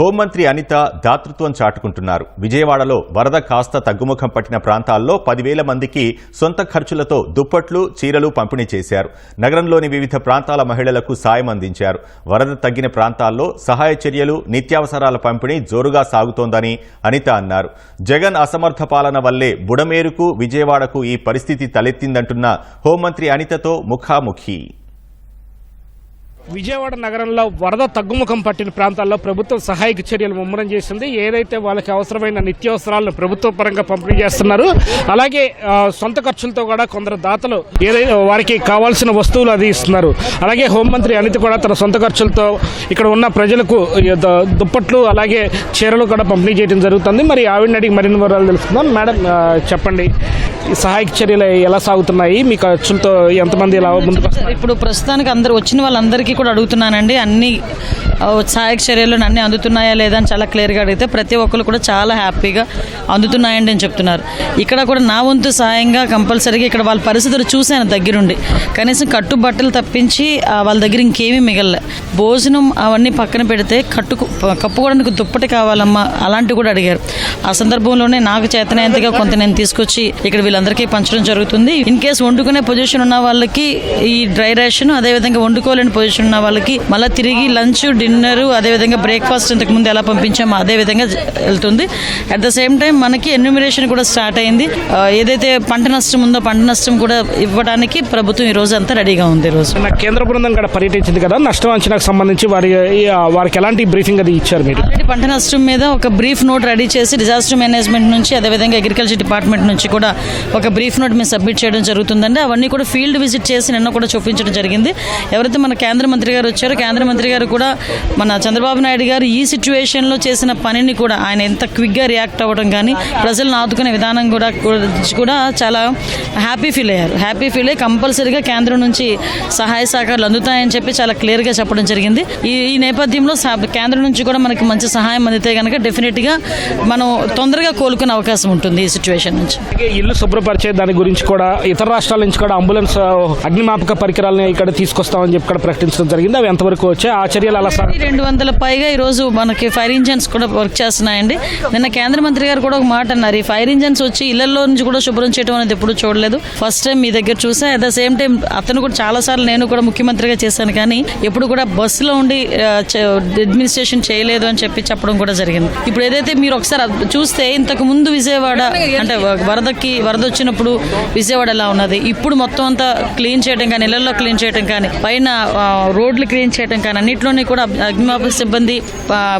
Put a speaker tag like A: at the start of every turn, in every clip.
A: హోంమంత్రి అనిత దాతృత్వం చాటుకుంటున్నారు. విజయవాడలో వరద కాస్త తగ్గుముఖం పట్టిన ప్రాంతాల్లో పదివేల మందికి సొంత ఖర్చులతో దుప్పట్లు చీరలు పంపిణీ చేశారు. నగరంలోని వివిధ ప్రాంతాల మహిళలకు సాయం అందించారు. వరద తగ్గిన ప్రాంతాల్లో సహాయ చర్యలు నిత్యావసరాల పంపిణీ జోరుగా సాగుతోందని అనిత అన్నారు. జగన్ అసమర్థ పాలన వల్లే బుడమేరుకు విజయవాడకు ఈ పరిస్థితి తలెత్తిందంటున్న హోంమంత్రి అనితతో ముఖాముఖి.
B: విజయవాడ నగరంలో వరద తగ్గుముఖం పట్టిన ప్రాంతాల్లో ప్రభుత్వం సహాయక చర్యలు ముమ్మరం చేసింది. ఏదైతే వాళ్ళకి అవసరమైన నిత్యావసరాలను ప్రభుత్వ పరంగా పంపిణీ చేస్తున్నారు అలాగే సొంత ఖర్చులతో కూడా కొందరు దాతలు ఏదైతే వారికి కావాల్సిన వస్తువులు అది ఇస్తున్నారు. అలాగే హోంమంత్రి అనిత కూడా తన సొంత ఖర్చులతో ఇక్కడ ఉన్న ప్రజలకు దుప్పట్లు అలాగే చీరలు కూడా పంపిణీ చేయడం జరుగుతుంది. మరి ఆవిడని అడిగి మరిన్ని వివరాలు తెలుసుకుందాం. మేడం చెప్పండి. సహాయక చర్యలు ఎలా సాగుతున్నాయి? మీ ఖర్చులతో ఎంతమంది ఇలా ముందుకు
C: ఇప్పుడు ప్రస్తుతానికి అందరు వచ్చిన వాళ్ళందరికీ కూడా అడుగుతున్నానండి. అన్ని సహాయక చర్యలు అన్నీ అందుతున్నాయా లేదా అని చాలా క్లియర్గా అడిగితే ప్రతి ఒక్కరు కూడా చాలా హ్యాపీగా అందుతున్నాయండి అని చెప్తున్నారు. ఇక్కడ కూడా నా వంతు సాయంగా కంపల్సరీగా ఇక్కడ వాళ్ళ పరిస్థితులు చూశాను దగ్గరుండి. కనీసం కట్టు బట్టలు తప్పించి వాళ్ళ దగ్గర ఇంకేమీ మిగలలే. భోజనం అవన్నీ పక్కన పెడితే కట్టుకు కప్పుకోవడానికి దుప్పటి కావాలమ్మా అలాంటివి కూడా అడిగారు. ఆ సందర్భంలోనే నాకు చేతనైనంతగా కొంత నేను తీసుకొచ్చి ఇక్కడ వీళ్ళందరికీ పంచడం జరుగుతుంది. ఇన్ కేసు వండుకునే పొజిషన్ ఉన్న వాళ్ళకి ఈ డ్రై రేషన్ అదేవిధంగా వండుకోలేని పొజిషన్ ఉన్న వాళ్ళకి మళ్ళీ తిరిగి లంచ్ డిన్నర్ అదేవిధంగా బ్రేక్ఫాస్ట్ ఇంతకు ముందు ఎలా పంపించామో అదే విధంగా జ- వెళ్తుంది. అట్ ద సేమ్ టైం మనకి ఎన్యూమినేషన్ కూడా స్టార్ట్ అయింది. ఏదైతే పంట నష్టం ఉందో పంట నష్టం కూడా ఇవ్వడానికి ప్రభుత్వం ఈ రోజు అంతా రెడీగా ఉంది రోజు.
B: కేంద్ర బృందం కూడా పర్యటించింది కదా? నష్టం అంచనాకు సంబంధించి వారి వారికి ఎలాంటి బ్రీఫింగ్ అది ఇచ్చారు మీరు?
C: ఆల్రెడీ పంట నష్టం మీద ఒక బ్రీఫ్ నోట్ రెడీ చేసి డిజాస్టర్ మేనేజ్మెంట్ నుంచి అదేవిధంగా అగ్రికల్చర్ డిపార్ట్మెంట్ నుంచి కూడా ఒక బ్రీఫ్ నోట్ మేము సబ్మిట్ చేయడం జరుగుతుందండి. అవన్నీ కూడా ఫీల్డ్ విజిట్ చేసి నిన్న కూడా చూపించడం జరిగింది. ఎవరైతే మన కేంద్ర మంత్రి గారు వచ్చారో కేంద్ర మంత్రి గారు కూడా మన చంద్రబాబు నాయుడు గారు ఈ సిచ్యువేషన్లో చేసిన పనిని కూడా ఆయన ఎంత క్విక్గా రియాక్ట్ అవ్వడం కానీ ప్రజలను ఆదుకునే విధానం కూడా కూడా చాలా హ్యాపీ ఫీల్ అయ్యారు. హ్యాపీ ఫీల్ అయ్యి కంపల్సరీగా కేంద్రం నుంచి సహాయ సహకారాలు అందుతాయని చెప్పి చాలా క్లియర్గా చెప్పడం జరిగింది. ఈ ఈ నేపథ్యంలో కేంద్రం నుంచి కూడా మనకి మంచి సహాయం అందితే కనుక డెఫినెట్గా మనం తొందరగా కోలుకునే అవకాశం ఉంటుంది ఈ సిచ్యువేషన్ నుంచి.
B: ఇల్లు శుభ్రపరిచే దాని గురించి కూడా ఇతర రాష్ట్రాల నుంచి కూడా అంబులెన్స్ అగ్నిమాపక పరికరాలను ఇక్కడ తీసుకొస్తామని చెప్పి ఇక్కడ ప్రకటించడం జరిగింది. అవి ఎంతవరకు వచ్చాయి? ఆ చర్యలు అలా
C: రెండు వందల పైగా ఈరోజు మనకి ఫైర్ ఇంజన్స్ కూడా వర్క్ చేస్తున్నాయండి. నిన్న కేంద్ర మంత్రి గారు కూడా ఒక మాట అన్నారు. ఈ ఫైర్ ఇంజన్స్ వచ్చి ఇళ్ళలో నుంచి కూడా శుభ్రం చేయడం అనేది ఎప్పుడు చూడలేదు. ఫస్ట్ టైం మీ దగ్గర చూసా. అట్ ద సేమ్ టైం అతను కూడా చాలా సార్లు నేను కూడా ముఖ్యమంత్రిగా చేశాను. కానీ ఎప్పుడు కూడా బస్సులో ఉండి అడ్మినిస్ట్రేషన్ చేయలేదు అని చెప్పి చెప్పడం కూడా జరిగింది. ఇప్పుడు ఏదైతే మీరు ఒకసారి చూస్తే ఇంతకు ముందు విజయవాడ అంటే వరదకి వరద వచ్చినప్పుడు విజయవాడ ఎలా ఉన్నది? ఇప్పుడు మొత్తం అంతా క్లీన్ చేయడం కానీ ఇళ్ళలో క్లీన్ చేయడం కానీ పైన రోడ్లు క్లీన్ చేయడం కానీ అన్నింటిలోనే కూడా అగ్నిమాపక సిబ్బంది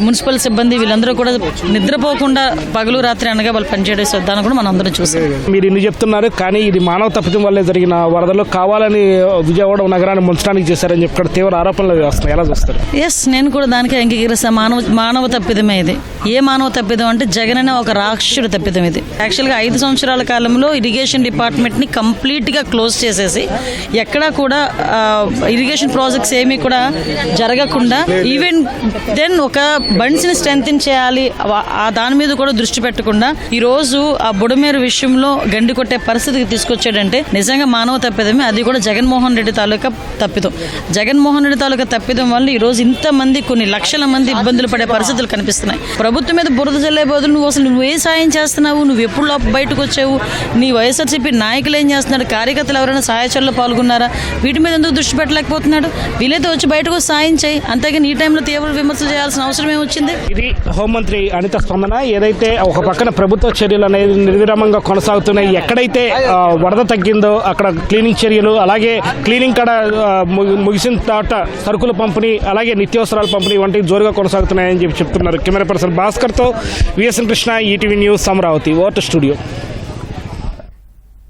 C: మున్సిపల్ సిబ్బంది వీళ్ళందరూ కూడా నిద్రపోకుండా పగలు రాత్రి అనగా వాళ్ళు పనిచేయడం విధానం కూడా మనం అందరం చూసాం.
B: మీరు ఇన్ని చెప్తున్నారు కానీ ఇది మానవ తప్పిదం వల్లే జరిగిన వరదలు కావాలని విజయవాడ నగరాన్ని ముంచడానికి చేశారని చెప్పి తీవ్ర ఆరోపణలు వస్తున్నాయి. ఎలా చూస్తారు?
C: ఎస్ నేను కూడా దానికి అంగీకరిస్తాను మానవ మానవ తప్పిదమే ఇది. ఏ మానవ తప్పిదం అంటే జగన్ అనే ఒక రాక్షసుడు తప్పిదం ఇది. యాక్చువల్గా ఐదు సంవత్సరాల కాలంలో ఇరిగేషన్ డిపార్ట్మెంట్ని కంప్లీట్గా క్లోజ్ చేసేసి ఎక్కడా కూడా ఇరిగేషన్ ప్రాజెక్ట్స్ ఏమీ కూడా జరగకుండా ఈవెన్ దెన్ ఒక బండ్స్ని స్ట్రెంగ్ చేయాలి. ఆ- దాని మీద కూడా దృష్టి పెట్టకుండా ఈ రోజు ఆ బుడమేరు విషయంలో గండి కొట్టే పరిస్థితికి తీసుకొచ్చాడంటే నిజంగా మానవ తప్పిదమే. అది కూడా జగన్మోహన్ రెడ్డి తాలూకా తప్పిదం. జగన్మోహన్ రెడ్డి తాలూకా తప్పిదం వల్ల ఈ రోజు ఇంతమంది కొన్ని లక్షల మంది ఇబ్బందులు పడే పరిస్థితులు కనిపిస్తున్నాయి. ప్రభుత్వం మీద బురద జల్లే బదులు నువ్వు అసలు నువ్వు ఏ సాయం చేస్తున్నావు. నువ్వు ఎప్పుడు బయటకు వచ్చావు? నీ వైఎస్ఆర్సీపీ నాయకులు ఏం చేస్తున్నాడు కార్యకర్తలు ఎవరైనా సహాయచర్యలో పాల్గొన్నారా? వీటి మీద ఎందుకు దృష్టి పెట్టలేకపోతున్నాడు? వీలైతే వచ్చి బయటకు సాయం చేయి. అంతేగాని ఈ టైంలో తీవ్ర విమర్శలు చేయాల్సిన అవసరం ఏమొచ్చింది?
B: ఇది హోంమంత్రి అనిత స్పందన. ఏదైతే ఒక పక్కన ప్రభుత్వ చర్యలు అనేది నిర్విరామంగా కొనసాగుతున్నాయి ఎక్కడైతే వరద తగ్గిందో అక్కడ క్లీనింగ్ చర్యలు అలాగే క్లీనింగ్ కాడ ముగిసిన తర్వాత సరుకుల పంపిణీ అలాగే నిత్యావసరాల పంపిణీ వంటివి జోరుగా కొనసాగుతున్నాయని చెప్పి చెప్తున్నారు. Camera person భాస్కర్తో VSN Krishna ETV news Amaravati voter studio.